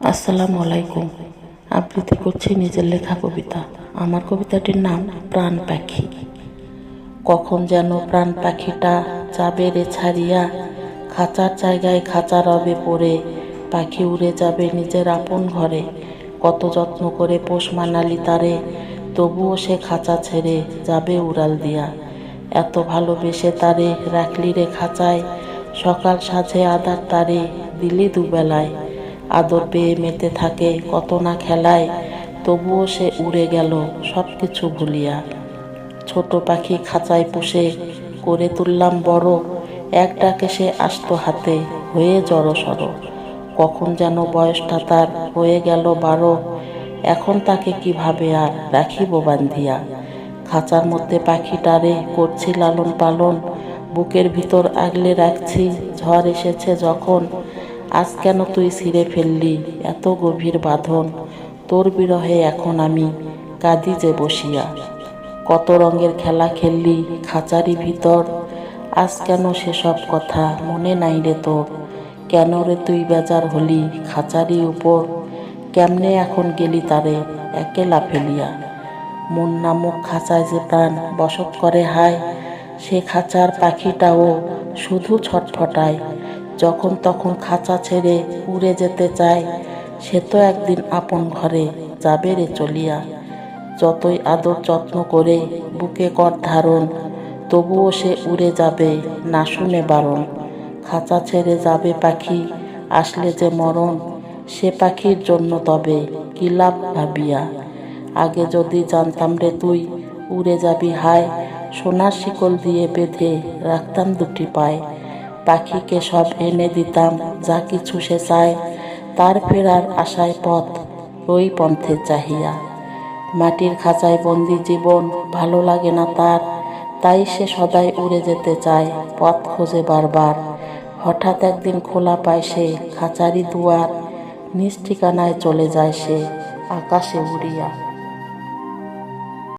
আসসালামু আলাইকুম। আবৃত্তি করছি নিজের লেখা কবিতা। আমার কবিতাটির নাম প্রাণ পাখি। কখন যেন প্রাণ পাখিটা যাবে রে ছাড়িয়া খাঁচার জায়গায় খাঁচা রবে পড়ে। পাখি উড়ে যাবে নিজের আপন ঘরে। কত যত্ন করে পোষ মানালি তারে। তবুও সে খাঁচা ছেড়ে যাবে উড়াল দিয়া। এত ভালোবেসে তারে রাখলি রে খাঁচায়। সকাল সাঝে আদার তারে দিলি দুবেলায়। আদর পেয়ে মেতে থাকে, কত না খেলায়, তবুও সে উড়ে গেল সব কিছু ভুলিয়া। ছোট পাখি খাঁচায় পুষে করে তুললাম বড় এক ডাকে সে আসতো হাতে, হয়ে জড়ো সড়ো। কখন যেন বয়সটা তার হয়ে গেল বারো, এখন তাকে কীভাবে আর রাখিব বান্ধিয়া? খাঁচার মধ্যে পাখিটারে করছি লালন পালন, বুকের ভিতর আগলে রাখছি, ঝড় এসেছে যখন আজ কেন তুই ছিঁড়ে ফেললি? এত গভীর বাঁধন। তোর বিরহে এখন আমি কাঁদি যে বসিয়া। কত রঙের খেলা খেললি খাঁচারি ভিতর। আজ কেন সেসব কথা মনে নাই রে তোর? কেন রে তুই বেজার হলি খাঁচারি উপর? কেমনে এখন গেলি তারে একেলা ফেলিয়া? মন নামক খাঁচায় যে প্রাণ বসত করে হায়, সে খাঁচার পাখিটাও শুধু ছটফটায়। যখন তখন খাঁচা ছেড়ে উড়ে যেতে চায়, সে তো একদিন আপন ঘরে যাবে রে চলিয়া। যতই আদর যত্ন করে বুকে কর ধারণ, তবুও সে উড়ে যাবে না শুনে বারণ। খাঁচা ছেড়ে যাবে পাখি, আসলে যে মরণ, সে পাখির জন্য তবে কি লাভ ভাবিয়া? আগে যদি জানতাম রে তুই, উড়ে যাবি হায়, সোনার শিকল দিয়ে বেঁধে রাখতাম দুটি পায়। পাখিকে সব এনে দিতাম, যা কিছু সে চায়, তার ফেরার আশায় পথ ওই পন্থে চাহিয়া। মাটির খাঁচায় বন্দি জীবন ভালো লাগে না তার, তাই সে সদাই উড়ে যেতে চায়, পথ খোঁজে বারবার। হঠাৎ একদিন খোলা পায় সে খাঁচারি দুয়ার, নিজ ঠিকানায় চলে যায় সে আকাশে উড়িয়া।